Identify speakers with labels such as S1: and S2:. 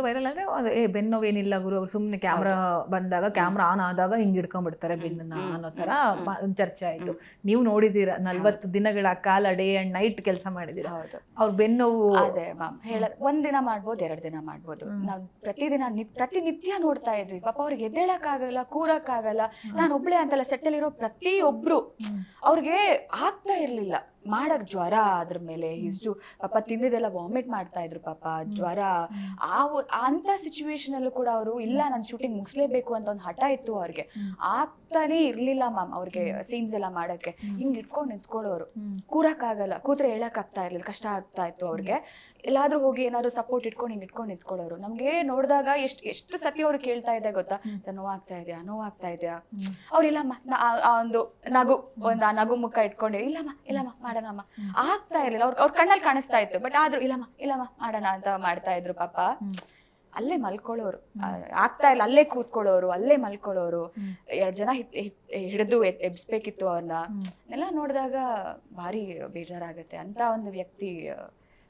S1: ಅಂದ್ರೆ ವೈರಲ್ ಅಂದ್ರೆ ಅದು, ಏ ಗುರು ಅವ್ರು ಸುಮ್ಮನೆ ಕ್ಯಾಮ್ರಾ ಬಂದಾಗ ಕ್ಯಾಮ್ರಾ ಆನ್ ಆದಾಗ ಹಿಂಗ್ ಹಿಡ್ಕೊಂಡ್ಬಿಡ್ತಾರೆ ಬೆನ್ನನ್ನ. ಅನ್ನೋ. ಒಂದ್ ಚರ್ಚೆ ಆಯ್ತು. ನೀವು ನೋಡಿದೀರ ನಲ್ವತ್ತು ದಿನಗಳ ಕಾಲ ಡೇ ಅಂಡ್ ನೈಟ್ ಕೆಲಸ ಮಾಡಿದೀರ
S2: ಹೌದು.
S1: ಅವ್ರ ಬೆನ್ನೋವು
S2: ಅದೇ ಮ್ಯಾಮ್ ಹೇಳ ಒಂದ್ ದಿನ ಮಾಡ್ಬೋದು ಎರಡ್ ದಿನ ಮಾಡ್ಬೋದು. ನಾವು ಪ್ರತಿದಿನ ಪ್ರತಿನಿತ್ಯ ನೋಡ್ತಾ ಇದ್ವಿ. ಪಾಪ ಅವ್ರಿಗೆ ಎದ್ದೇಳಕ್ ಆಗಲ್ಲ ಕೂರಕ್ ಆಗಲ್ಲ ನಾನು ಒಬ್ಳೆ ಅಂತಲ್ಲ ಸೆಟ್ಟಲ್ಲಿರೋ
S1: ಪ್ರತಿಯೊಬ್ಬರು.
S2: ಅವ್ರಿಗೆ ಆಗ್ತಾ ಇರ್ಲಿಲ್ಲ. ಮಾಡಕ್ ಜ್ವರ ಅದ್ರ ಮೇಲೆ ಇಷ್ಟು ಪಾಪ ತಿಂದಿದ್ದೆಲ್ಲ ವಾಮಿಟ್ ಮಾಡ್ತಾ ಇದ್ರು ಪಾಪ ಜ್ವರ. ಆ ಅಂತ ಸಿಚುವೇಶನ್ ಅಲ್ಲೂ ಕೂಡ ಅವರು ಇಲ್ಲ ನನ್ ಶೂಟಿಂಗ್ ಮುಗಿಸ್ಲೇಬೇಕು ಅಂತ ಒಂದು ಹಠ ಇತ್ತು ಅವ್ರಿಗೆ. ಆಗ್ತಾನೆ ಇರ್ಲಿಲ್ಲ ಮ್ಯಾಮ್ ಅವ್ರಿಗೆ ಸೀನ್ಸ್ ಎಲ್ಲ ಮಾಡಕ್ಕೆ. ಹಿಂಗ್ ಇಟ್ಕೊಂಡು ನಿಂತ್ಕೊಳ್ಳೋರು.
S1: ಹ್ಮ್.
S2: ಕೂರಕ್ ಆಗಲ್ಲ ಕೂತ್ರೆ ಹೇಳಕ್ ಆಗ್ತಾ ಇರ್ಲಿಲ್ಲ ಕಷ್ಟ ಆಗ್ತಾ ಇತ್ತು ಅವ್ರಿಗೆ. ಎಲ್ಲಾದ್ರೂ ಹೋಗಿ ಏನಾದ್ರು ಸಪೋರ್ಟ್ ಇಟ್ಕೊಂಡು ಹಿಂಗ್ ಇಟ್ಕೊಂಡು ನಿಂತ್ಕೊಳ್ಳೋರು. ನಮ್ಗೆ ನೋಡಿದಾಗ ಎಷ್ಟ್ ಎಷ್ಟು ಸತಿ ಅವ್ರು ಕೇಳ್ತಾ ಇದೆ ಗೊತ್ತಾ? ಸರ್ ನೋವಾಗ್ತಾ ಇದೆಯಾ? ನೋವಾಗ್ತಾ ಇದೆಯಾ?
S1: ಹ್ಮ್.
S2: ಅವ್ರು ಇಲ್ಲಮ್ಮ ನಾ- ಆ- ಆ ಒಂದು ನಗು ಒಂದು ನಗು ಮುಖ ಇಟ್ಕೊಂಡೆ ಇಲ್ಲಮ್ಮ ಇಲ್ಲಮ್ಮ ಮಾಡೋಣಮ್ಮ. ಆಗ್ತಾ ಇರ್ಲಿಲ್ಲ. ಅವ್ರ ಅವ್ರ ಕಣ್ಣಲ್ಲಿ ಕಾಣಿಸ್ತಾ ಇತ್ತು. ಬಟ್ ಆದ್ರೂ ಇಲ್ಲಮ್ಮ ಇಲ್ಲಮ್ಮ ಮಾಡೋಣ ಅಂತ ಮಾಡ್ತಾ ಇದ್ರು ಪಾಪ. ಅಲ್ಲೇ ಮಲ್ಕೊಳ್ಳೋರು. ಆಗ್ತಾ ಇಲ್ಲ ಅಲ್ಲೇ ಕೂತ್ಕೊಳ್ಳೋರು ಅಲ್ಲೇ ಮಲ್ಕೊಳ್ಳೋರು. ಎರಡ್ ಜನ ಹಿಡಿದು ಎಬ್ಸ್ಬೇಕಿತ್ತು ಅವ್ರನ್ನ. ಎಲ್ಲಾ ನೋಡಿದಾಗ ಭಾರಿ ಬೇಜಾರಾಗತ್ತೆ ಅಂತ ಒಂದು ವ್ಯಕ್ತಿ